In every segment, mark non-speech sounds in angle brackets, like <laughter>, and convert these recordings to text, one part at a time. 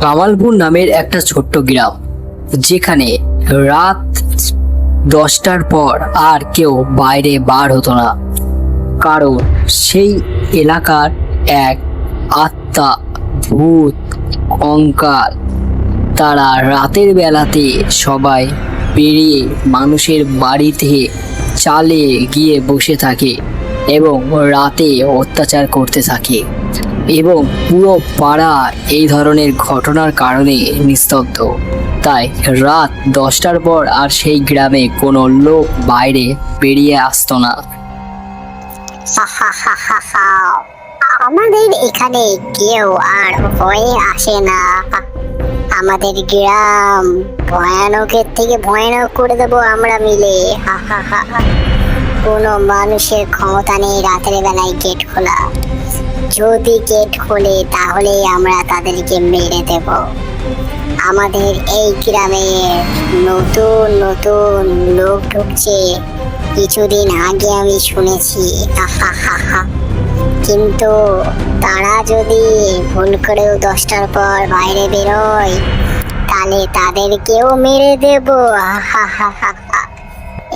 কামালপুর নামের একটা ছোট্ট গ্রাম, যেখানে রাত দশটার পর আর কেউ বাইরে বার হতো না। কারণ সেই এলাকার এক আত্মা, ভূত, কঙ্কাল, তারা রাতের বেলাতে সবাই বেরিয়ে মানুষের বাড়িতে চালে গিয়ে বসে থাকে এবং রাতে অত্যাচার করতে থাকে। এবং পুরো পাড়া এই ধরনের ঘটনার কারণে নিস্তব্ধ। তাই রাত দশটার পর আর সেই গ্রামে কোনো লোক বাইরে বেরিয়ে আসতো না। আমাদের এখানে কেউ আর ভয়ে আসে না। আমাদের গ্রাম ভয়ানকের থেকে ভয়ানক করে দেবো আমরা মিলে। হা হা হা। কোনো মানুষের ক্ষমতা নেই রাতের বেলায় গেট খোলা। যদি গেট খোলে তাহলে আমরা তাদেরকে মেরে দেব। আমাদের এই গ্রামে নতুন নতুন লোক ঢুকছে। কিছুদিন আগে আমি শুনেছি কিন্তু তারা যদি ভুল করেও দশটার পর বাইরে বেরোয়, তাহলে তাদেরকেও মেরে দেব।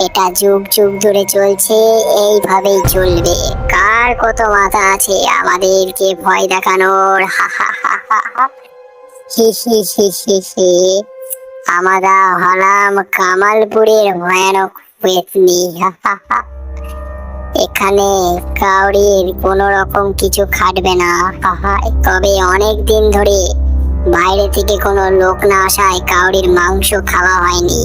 এটা যুগ যুগ ধরে চলছে, এইভাবেই চলবে। কার কত মাথা আছে আমাদেরকে ভয় দেখানোর। হা আমরা হলাম কামালপুরের ভয়ানক এখানে কাউরির কোনো রকম কিছু খাটবে না। তবে অনেক দিন ধরে বাইরে থেকে কোনো লোক না আসায় কাউরির মাংস খাওয়া হয়নি।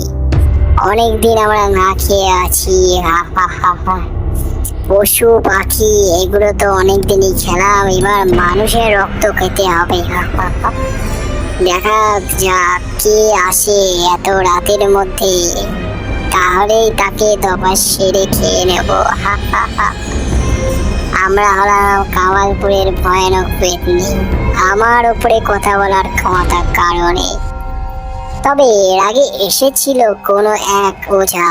অনেক দিন আমরা না খেয়ে আছি। হা হা হা হা। পশু, পাখি, এগুলো তো অনেক দিনই খেলাম এবার মানুষের রক্ত খেতে হবে। <laughs> দেখা যাক কে আসে এত রাতের মধ্যে। তাহলেই তাকে দফা সেরে খেয়ে নেব। হা <laughs> আমরা হলাম কামালপুরের ভয়ানক পেতনি। আমার উপরে কথা বলার ক্ষমতার কারণে তবে এর আগে এসেছিল কোনো এক ওঝা।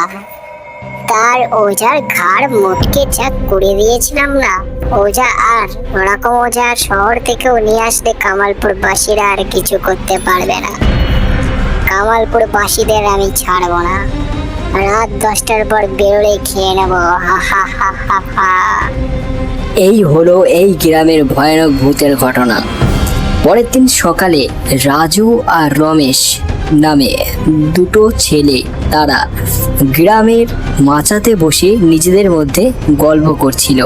তার ওজার ঘাড় মোটকে যা করে দিয়েছিলাম না। ওজা আর ওরকম ওঝা শহর থেকেও নিয়ে আসলে কামালপুর বাসীরা আর কিছু করতে পারবে না। কামালপুর বাসীদের আমি ছাড়বো না। রাত দশটার পর বেরোলে খেয়ে নেব। হা হা হা হা হা। এই হলো এই গ্রামের ভয়ানক ভূতের ঘটনা। পরের দিন সকালে রাজু আর রমেশ নামে দুটো ছেলে। তারা গ্রামের মাচাতে বসে নিজেদের মধ্যে গল্প করছিল।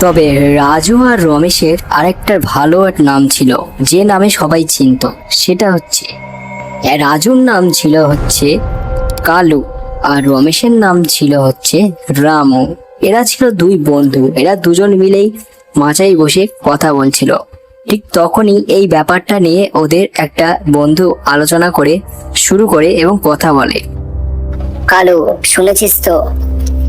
তবে রাজু আর রমেশের আরেকটা ভালো এক নাম ছিল, যে নামে সবাই চিনত। সেটা হচ্ছে, রাজুর নাম ছিল হচ্ছে কালু আর রমেশের নাম ছিল হচ্ছে রামু। এরা ছিল দুই বন্ধু। এরা দুজন মিলেই মাচায় বসে কথা বলছিল। ঠিক তখনই এই ব্যাপারটা নিয়ে ওদের একটা বন্ধু আলোচনা করে শুরু করে এবং কথা বলে। কালু, শুনেছিস তো?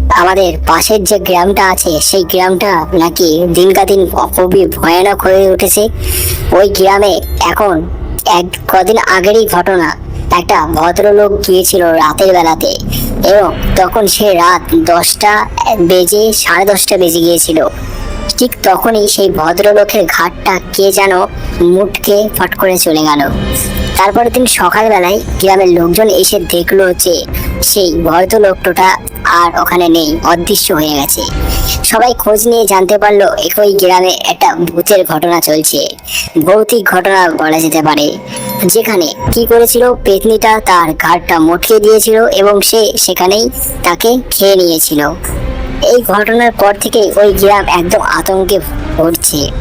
আমাদের পাশের যে গ্রামটা আছে, সেই গ্রামটা নাকি দিনকা দিন খুবই ভয়ানক হয়ে উঠেছে। ওই গ্রামে এখন এক কদিন আগেরই ঘটনা। একটা ভদ্রলোক গিয়েছিল রাতের বেলাতে এবং তখন সে রাত দশটা বেজে সাড়ে দশটা বেজে গিয়েছিল। ঠিক তখনই সেই ভদ্রলোকের ঘাটটা কে যেন মুটকে ফট করে চলে গেল। তারপরের দিন সকালবেলায় গ্রামের লোকজন এসে দেখল যে সেই ভদ্রলোকটা আর ওখানে নেই, অদৃশ্য হয়ে গেছে। সবাই খোঁজ নিয়ে জানতে পারল একই গ্রামে একটা ভূতের ঘটনা চলছে। ভৌতিক ঘটনা বলা যেতে পারে। যেখানে কি করেছিল, পেতনিটা তার ঘাটটা মটকে দিয়েছিল এবং সে সেখানেই তাকে খেয়ে নিয়েছিল। এই ঘটনার পর থেকে ওই গ্রাম একদম আতঙ্কে ভরছে।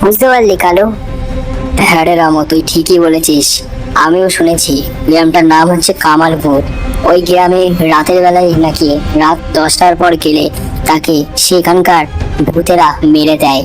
বুঝতে পারলি, কালো? হ্যাঁ রে রামো, তুই ঠিকই বলেছিস। আমিও শুনেছি, গ্রামটার নাম হচ্ছে কামালপুর। ওই গ্রামে রাতের বেলায় নাকি রাত দশটার পর গেলে তাকে সেখানকার ভূতেরা মেরে দেয়।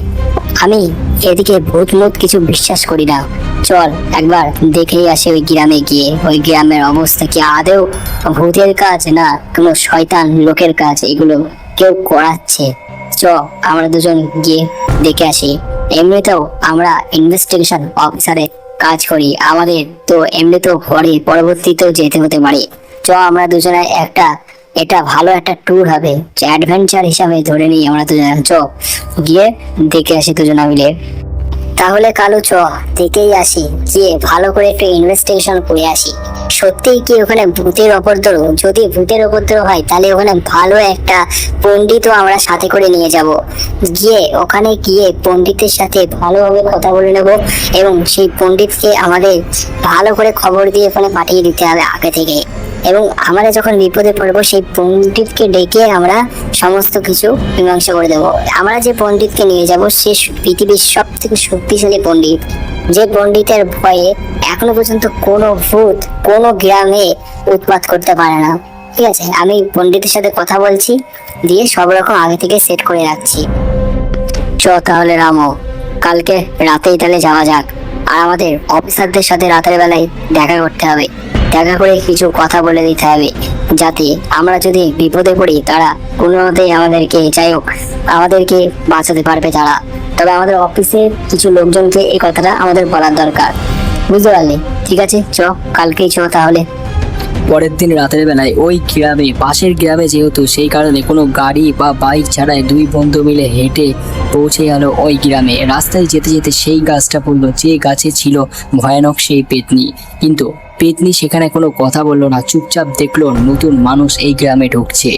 আমি এদিকে ভূত মুত কিছু বিশ্বাস করি না। চল, একবার দেখেই আসে ওই গ্রামে গিয়ে। ওই গ্রামের অবস্থা কি আদেও ভূতের কাজ না কোনো শয়তান লোকের কাজ? এগুলো কেউ করাচ্ছে। চ, আমরা দুজন গিয়ে দেখে আসি। এমনিতেও আমরা ইনভেস্টিগেশন অফিসারে কাজ করি। আমাদের তো এমনিতেও পরে পরবর্তীতেও যেতে হতে পারে। চ, আমরা দুজনে একটা, এটা ভালো একটা ট্যুর হবে। অ্যাডভেঞ্চার হিসাবে ধরে নিই আমরা দুজনে। চ, গিয়ে দেখে আসি দুজনে মিলে। তাহলে কালু চ, দেখেই আসি, গিয়ে ভালো করে একটু ইনভেস্টিগেশন করে আসি। সত্যিই কি ওখানে ভূতের উপদ্রব যদি ভূতের উপদ্রব হয়, তাহলে ওখানে ভালো একটা পণ্ডিতও আমরা সাথে করে নিয়ে যাব। গিয়ে ওখানে গিয়ে পণ্ডিতের সাথে ভালোভাবে কথা বলে নেব এবং সেই পণ্ডিতকে আমাদের ভালো করে খবর দিয়ে ওখানে পাঠিয়ে দিতে হবে আগে থেকে। এবং আমরা যখন বিপদে পড়ব, সেই পণ্ডিতকে ডেকে আমরা সমস্ত কিছু মীমাংসা করে দেবো। আমরা যে পণ্ডিতকে নিয়ে যাব, সে পৃথিবীর সব থেকে শক্তিশালী পণ্ডিত। যে পণ্ডিতের ভয়ে এখনও পর্যন্ত কোনো ভূত, কোনো গ্রামে উৎপাত করতে পারে না। ঠিক আছে? আমি পণ্ডিতের সাথে কথা বলছি, দিয়ে সব রকম আগে থেকে সেট করে রাখছি। চ তাহলে রামো, কালকে রাতেই তাহলে যাওয়া যাক। আর আমাদের অফিসারদের সাথে রাতের বেলায় দেখা করতে হবে। দেখা করে কিছু কথা বলে দিতে হবে। যাতে আমরা যদি বিপদে পড়ি, তারা কোনো মতেই আমাদেরকে, যাই হোক, আমাদেরকে বাঁচাতে পারবে তারা। তবে আমাদের অফিসের কিছু লোকজনকে এই কথাটা আমাদের বলার দরকার। বুঝতে পারলি? ঠিক আছে, চ, কালকেই চ তাহলে। পরের দিন রাতের বেলায় ওই গ্রামে, পাশের গ্রামে যেহেতু, সেই কারণে কোনো গাড়ি বা বাইক ছাড়াই দুই বন্ধু মিলে হেঁটে পৌঁছে গেল ওই গ্রামে। রাস্তায় যেতে যেতে সেই গাছটা পড়ল, যে গাছে ছিল ভয়ানক সেই পেতনি। কিন্তু পেতনি সেখানে কোনো কথা বলল না, চুপচাপ দেখল নতুন মানুষ এই গ্রামে ঢুকছে।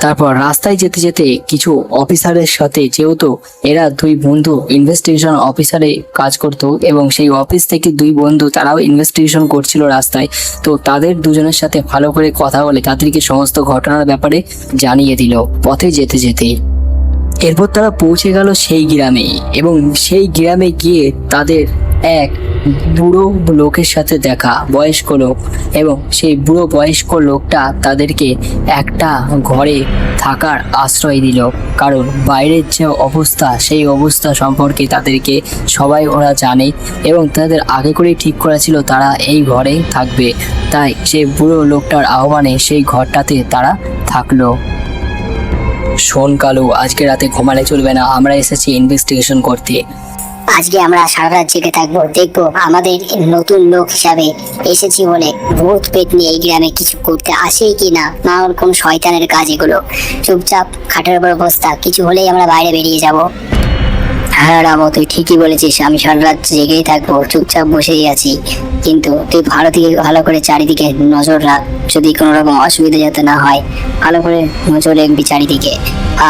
তারপর রাস্তায় যেতে যেতে কিছু অফিসারের সাথে, যেহেতু এরা দুই বন্ধু ইনভেস্টিগেশন অফিসারে কাজ করতো এবং সেই অফিস থেকে দুই বন্ধু তারাও ইনভেস্টিগেশন করছিল রাস্তায়, তো তাদের দুজনের সাথে ভালো করে কথা বলে তাদেরকে সমস্ত ঘটনার ব্যাপারে জানিয়ে দিল পথে যেতে যেতে। এরপর তারা পৌঁছে গেল সেই গ্রামে এবং সেই গ্রামে গিয়ে তাদের এক বুড়ো লোকের সাথে দেখা, বয়স্ক লোক এবং সেই বুড়ো বয়স্ক লোকটা তাদেরকে একটা ঘরে থাকার আশ্রয় দিল। কারণ বাইরের যে অবস্থা, সেই অবস্থা সম্পর্কে তাদেরকে সবাই ওরা জানে এবং তাদের আগে করেই ঠিক করা ছিল তারা এই ঘরে থাকবে। তাই সেই বুড়ো লোকটার আহ্বানে সেই ঘরটাতে তারা থাকল। শোন কালু, আজকে রাতে ঘুমালে চলবে না, আমরা এসেছি ইনভেস্টিগেশন করতে। আজকে আমরা সারা রাত জেগে থাকব, দেখব আমাদের নতুন লোক হিসাবে এসেছি বলে ভূত পেট নিয়ে এই গ্রামে কিছু করতে আসে কি না? না ওর শয়তানের কাজ এগুলো? চুপচাপ খাটের উপর কিছু হলেই আমরা বাইরে বেরিয়ে যাব। হ্যাঁ রামো, তুই ঠিকই বলেছিস। আমি সারা রাত জেগেই থাকব, চুপচাপ বসেই আছি। কিন্তু তুই ভালো থেকে ভালো করে চারিদিকে নজর রাখ, যদি কোনো রকম অসুবিধা যাতে না হয়। ভালো করে নজর রাখবি চারিদিকে।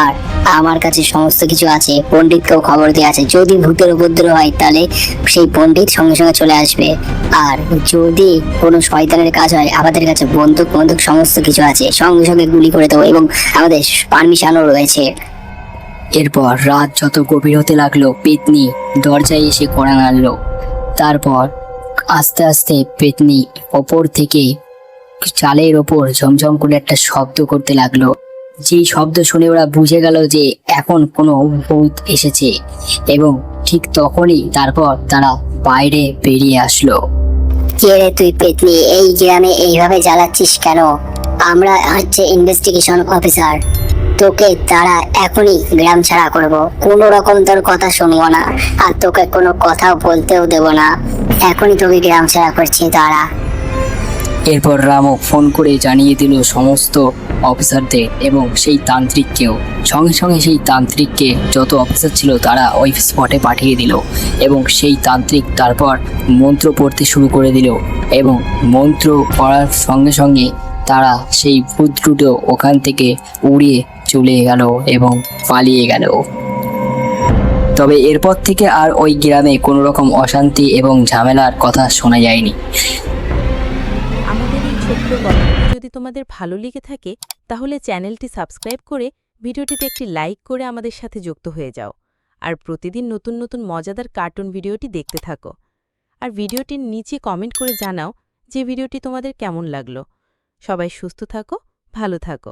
আর আমার কাছে সমস্ত কিছু আছে, পণ্ডিতকেও খবর দেওয়া আছে। যদি ভূতের উপদ্রব হয়, তাহলে সেই পণ্ডিত সঙ্গে সঙ্গে চলে আসবে। আর যদি কোনো শয়তানের কাজ হয়, আমাদের কাছে বন্দুক বন্দুক সমস্ত কিছু আছে। সঙ্গে সঙ্গে গুলি করে দেবো এবং আমাদের পারমিশনও রয়েছে। এরপর রাত যত গভীর হতে লাগল, পেতনি দরজায় এসে কড়া নাড়লো। তারপর আস্তে আস্তে পেতনি ওপর থেকে চালের ওপর ঝমঝম করে একটা শব্দ করতে লাগল। যেই শব্দ শুনে ওরা বুঝে গেল যে এখন কোনো ভূত এসেছে এবং ঠিক তখনই তারপর তারা বাইরে বেরিয়ে আসলো। কে রে তুই পেতনি? এই গ্রামে এইভাবে জ্বালাচ্ছিস কেন? আমরা হচ্ছে ইনভেস্টিগেশন অফিসার তোকে তারা এখনই গ্রাম ছাড়া করব। কোনো রকম তোর কথা শুনব না, আর তোকে কোনো কথা বলতেও দেব না। এখনই তোকে গ্রাম ছাড়া করছি তারা। এরপর রামও ফোন করে জানিয়ে দিল সমস্ত অফিসারদের এবং সেই তান্ত্রিককেও। সঙ্গে সঙ্গে সেই তান্ত্রিককে যত অফিসার ছিল তারা ওই স্পটে পাঠিয়ে দিল এবং সেই তান্ত্রিক তারপর মন্ত্র পড়তে শুরু করে দিল এবং মন্ত্র পড়ার সঙ্গে সঙ্গে তারা সেই ভূত ওখান থেকে উড়িয়ে চলে গেল এবং পালিয়ে গেল। তবে এরপর থেকে আর ওই গ্রামে কোনো রকম অশান্তি এবং ঝামেলার কথা শোনা যায়নি। আমাদের এই ছোট্ট গল্পটি যদি তোমাদের ভালো লেগে থাকে, তাহলে চ্যানেলটি সাবস্ক্রাইব করে ভিডিওটিতে একটি লাইক করে আমাদের সাথে যুক্ত হয়ে যাও। আর প্রতিদিন নতুন নতুন মজাদার কার্টুন ভিডিওটি দেখতে থাকো। আর ভিডিওটির নিচে কমেন্ট করে জানাও যে ভিডিওটি তোমাদের কেমন লাগল। সবাই সুস্থ থাকো, ভালো থাকো।